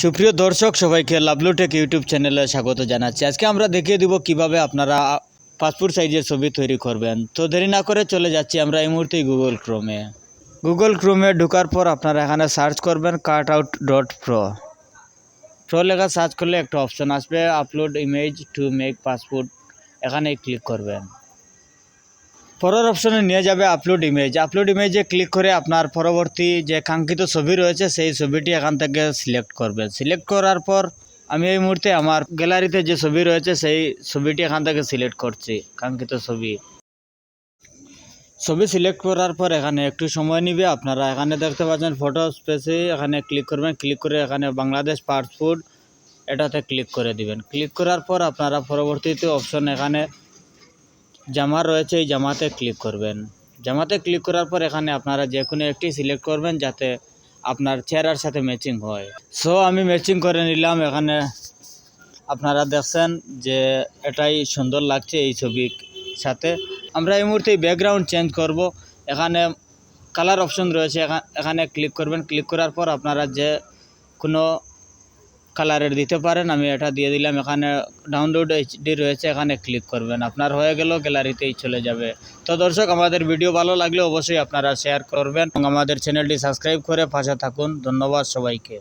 সুপ্রিয় দর্শক, সবাইকে লাভলু টেক ইউটিউব চ্যানেলে স্বাগত জানাচ্ছি। আজকে আমরা দেখিয়ে দিব কীভাবে আপনারা পাসপোর্ট সাইজের ছবি তৈরি করবেন। তো দেরি না করে চলে যাচ্ছি আমরা এই মুহূর্তেই গুগল ক্রোমে গুগল ক্রোমে ঢোকার পর আপনারা এখানে সার্চ করবেন cut out dot pro pro লেখা সার্চ করলে একটা অপশন আসবে upload image to make passport এখানে ক্লিক করবেন। পরের অপশনে নিয়ে যাবে আপলোড ইমেজ আপলোড ইমেজে ক্লিক করে আপনার পরবর্তী যে কাঙ্ক্ষিত ছবি রয়েছে, সেই ছবিটি এখান থেকে সিলেক্ট করবেন সিলেক্ট করার পর আমি এই মুহূর্তে আমার গ্যালারিতে যে ছবি রয়েছে, সেই ছবিটি এখান থেকে সিলেক্ট করছি, কাঙ্ক্ষিত ছবি। ছবি সিলেক্ট করার পর এখানে একটু সময় নিবে। আপনারা এখানে দেখতে পাচ্ছেন ফটো স্পেসে এখানে ক্লিক করবেন। ক্লিক করে এখানে বাংলাদেশ পাসপোর্ট এটাতে ক্লিক করে দিবেন। ক্লিক করার পর আপনারা পরবর্তীতে অপশন এখানে জামা রয়েছে, এই জামাতে ক্লিক করবেন। জামাতে ক্লিক করার পর এখানে আপনারা যে কোনো একটি সিলেক্ট করবেন যাতে আপনার চেহারার সাথে ম্যাচিং হয়। সো আমি ম্যাচিং করে নিলাম। এখানে আপনারা দেখছেন যে এটাই সুন্দর লাগছে এই ছবির সাথে। আমরা এই মুহূর্তে ব্যাকগ্রাউন্ড চেঞ্জ করব। এখানে কালার অপশন রয়েছে। এখানে ক্লিক করবেন। ক্লিক করার পর আপনারা যে কোনো কালারের দিতে পারেন, আমি এটা দিয়ে দিলাম। এখানে ডাউনলোড এইচডি রয়েছে, এখানে ক্লিক করবেন। আপনার হয়ে গেল গ্যালারিতেই চলে যাবে। তো দর্শক, আমাদের ভিডিও ভালো লাগলে অবশ্যই আপনারা শেয়ার করবেন এবং আমাদের চ্যানেলটি সাবস্ক্রাইব করে পাশে থাকুন। ধন্যবাদ সবাইকে।